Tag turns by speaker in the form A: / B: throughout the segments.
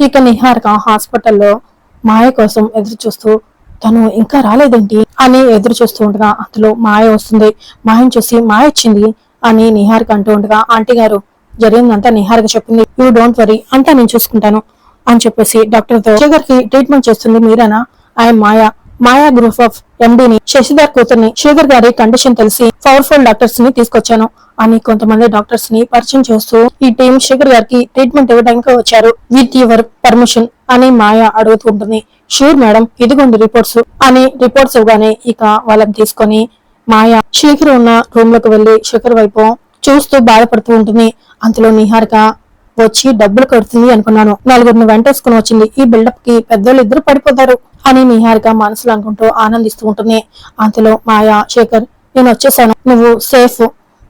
A: ఇక నిహారిక హాస్పిటల్లో మాయ కోసం ఎదురు చూస్తూ తను ఇంకా రాలేదేంటి? అని ఎదురు చూస్తూ ఉండగా అందులో మాయ వస్తుంది. మాయను చూసి మాయ వచ్చింది అని నిహారిక అంటూ ఉండగా ఆంటీ గారు జరిగిందంతా నిహారిక చెప్పింది. You don't worry. అంతా నేను చూసుకుంటాను అని చెప్పేసి డాక్టర్ గారికి కి ట్రీట్మెంట్ చేస్తుంది మీరేనా? ఆయన మాయా. మాయా గ్రూప్ ఆఫ్ ఎండిని శశిధర్ కూతుర్ని షుగర్ గారి కండిషన్ తెలిసి పవర్ఫుల్ డాక్టర్స్ని తీసుకొచ్చాను. అని కొంతమంది డాక్టర్స్ని పరిచయం చేస్తూ ఈ టీం శేఖర్ గారికి ట్రీట్మెంట్ ఇవ్వడానికి వచ్చారు. విత్ యువర్ పర్మిషన్ అని మాయ అడుగుతుంటుంది షూర్ మేడం ఇదిగోండి రిపోర్ట్స్ అని రిపోర్ట్స్ ఇవ్వగానే ఇక వాళ్ళని తీసుకొని మాయ శేఖర్ ఉన్న రూమ్లోకి వెళ్ళి శేఖర్ వైపు చూస్తూ బాధపడుతూ ఉంటుంది. అంతలో నిహారిక వచ్చి డబ్బులు కడుతుంది అనుకున్నాను. నలుగురిని వెంటేసుకుని వచ్చింది. ఈ బిల్డప్కి పెద్దోళ్ళు ఇద్దరు పడిపోతారు అని నిహారిక మనసులో అనుకుంటూ ఆనందిస్తూ ఉంటుంది. అంతలో మాయా శేఖర్ నేను వచ్చేసాను. నువ్వు సేఫ్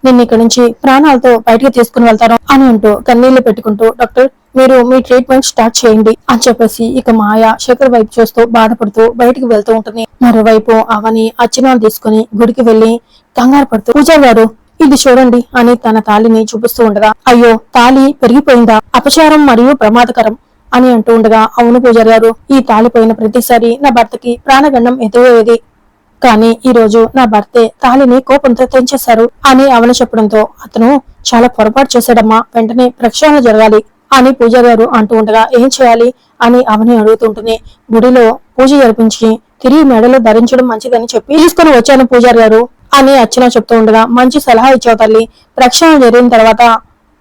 A: నిన్ను ఇక్కడి నుంచి ప్రాణాలతో బయటికి తీసుకుని వెళ్తాను అని అంటూ కన్నీళ్ళు పెట్టుకుంటూ డాక్టర్ మీరు మీ ట్రీట్మెంట్ స్టార్ట్ చేయండి అని చెప్పేసి ఇక మాయ శేఖర్ వైపు చూస్తూ బాధపడుతూ బయటికి వెళ్తూ ఉంటుంది. మరోవైపు అవని అర్చనాలు తీసుకుని గుడికి వెళ్ళి కంగారు పడుతూ పూజారి గారు ఇది చూడండి అని తన తాళిని చూపిస్తూ ఉండగా అయ్యో తాళి పెరిగిపోయిందా? అపచారం మరియు ప్రమాదకరం అని అంటూ ఉండగా అవును పూజారి గారు ఈ తాళి పోయిన ప్రతిసారి నా భర్తకి ప్రాణగండం ఎదురయ్యేది. కానీ ఈ రోజు నా భర్తే తాళిని కోపంతో తెంచేశారు అని అవని చెప్పడంతో అతను చాలా పొరపాటు చేశాడమ్మా వెంటనే ప్రక్షాళన జరగాలి. అని పూజారి గారు అంటూ ఉండగా ఏం చేయాలి అని అవని అడుగుతుంటుంది గుడిలో పూజ జరిపించి తిరిగి మెడలో ధరించడం మంచిదని చెప్పి తీసుకుని వచ్చాను పూజారి గారు అని అర్చన చెప్తూ ఉండగా మంచి సలహా ఇచ్చావు తల్లి. ప్రక్షాళన జరిగిన తర్వాత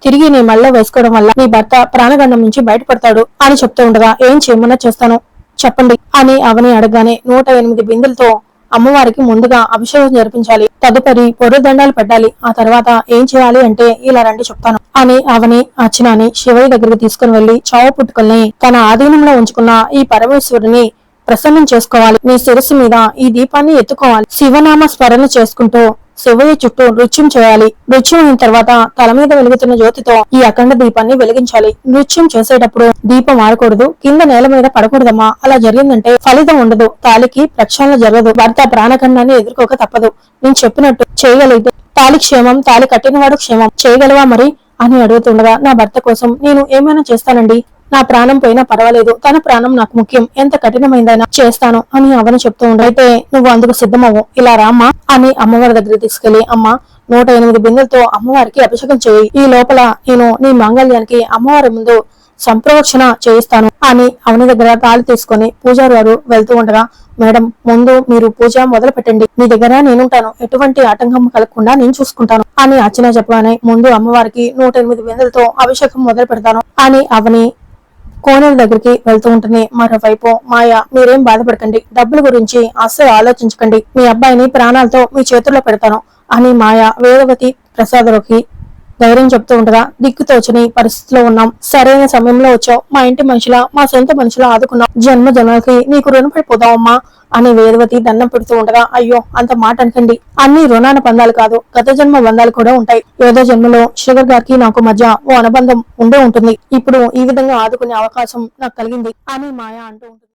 A: తిరిగి నీ మళ్ళీ వేసుకోవడం వల్ల నీ భర్త ప్రాణగండం నుంచి బయటపడతాడు అని చెప్తూ ఉండగా ఏం చేయమన్నా చేస్తాను చెప్పండి అని అవని అడగగానే నూట ఎనిమిది బిందులతో అమ్మవారికి ముందుగా అభిషేకం జరిపించాలి. తదుపరి పొరుదండాలు పెట్టాలి. ఆ తర్వాత ఏం చేయాలి అంటే ఇలా రండి చెప్తాను. అని అవని అర్చనాని శివయ్య దగ్గరికి తీసుకుని వెళ్ళి చావు పుట్టుకల్ని తన ఆధీనంలో ఉంచుకున్న ఈ పరమేశ్వరుని ప్రసన్నం చేసుకోవాలి. నీ శిరస్సు మీద ఈ దీపాన్ని ఎత్తుకోవాలి. శివనామ స్మరణ చేసుకుంటూ శివయ్య చుట్టూ నృత్యం చేయాలి. నృత్యం అయిన తర్వాత తల మీద వెలుగుతున్న జ్యోతితో ఈ అఖండ దీపాన్ని వెలిగించాలి. నృత్యం చేసేటప్పుడు దీపం ఆడకూడదు కింద నేల మీద పడకూడదమ్మా. అలా జరిగిందంటే ఫలితం ఉండదు. తాలికి ప్రక్షాళన జరగదు. భర్త ప్రాణఖండాన్ని ఎదుర్కోక తప్పదు. నేను చెప్పినట్టు చేయగలిగితే తాలి క్షేమం తాలి కట్టినవాడు క్షేమం. చేయగలవా మరి? అని అడుగుతుండగా నా భర్త కోసం నేను ఏమైనా చేస్తానండి? నా ప్రాణం పోయినా పర్వాలేదు తన ప్రాణం నాకు ముఖ్యం. ఎంత కఠినమైందైనా చేస్తాను అని అవని చెప్తూ ఉండే. అయితే నువ్వు అందుకు సిద్ధమవు ఇలా రామ్మా అని అమ్మవారి దగ్గర తీసుకెళ్ళి అమ్మ నూట ఎనిమిది బిందెలతో అమ్మవారికి అభిషేకం చేయి. ఈ లోపల నేను నీ మాంగళ్యానికి అమ్మవారి ముందు సంప్రోక్షణ చేయిస్తాను అని అవని దగ్గర తాళి తీసుకొని పూజారి గారు వెళ్తూ ఉండగా మేడం ముందు మీరు పూజ మొదలు పెట్టండి. మీ దగ్గర నేనుంటాను. ఎటువంటి ఆటంకం కలగకుండా నేను చూసుకుంటాను అని అర్చన చెప్పగానే ముందు అమ్మవారికి నూట ఎనిమిది బిందెలతో అభిషేకం మొదలు పెడతాను అని అవని కోనేరు దగ్గరికి వెళ్తూ ఉంటుంది మరోవైపు మాయ మీరేం బాధపడకండి. డబ్బుల గురించి అస్సలు ఆలోచించకండి. మీ అబ్బాయిని ప్రాణాలతో మీ చేతుల్లో పెడతాను అని మాయ వేదవతి ప్రసాదలోకి ధైర్యం చెప్తూ ఉండగా దిక్కుతోచని పరిస్థితిలో ఉన్నాం. సరైన సమయంలో వచ్చావు. మా ఇంటి మనుషుల మా సొంత మనుషుల ఆదుకున్నాం జన్మ జనాలకి నీకు రుణపడిపోదామమ్మా అని వేదవతి దండం పెడుతూ ఉండగా అయ్యో అంత మాట అనకండి. అన్ని రుణాన బంధాలు కాదు గత జన్మ బంధాలు కూడా ఉంటాయి. ఏదో జన్మలో షుగర్ గారికి నాకు మధ్య ఓ అనుబంధం ఉండే ఉంటుంది. ఇప్పుడు ఈ విధంగా ఆదుకునే అవకాశం నాకు కలిగింది అని మాయ అంటూ ఉంటుంది.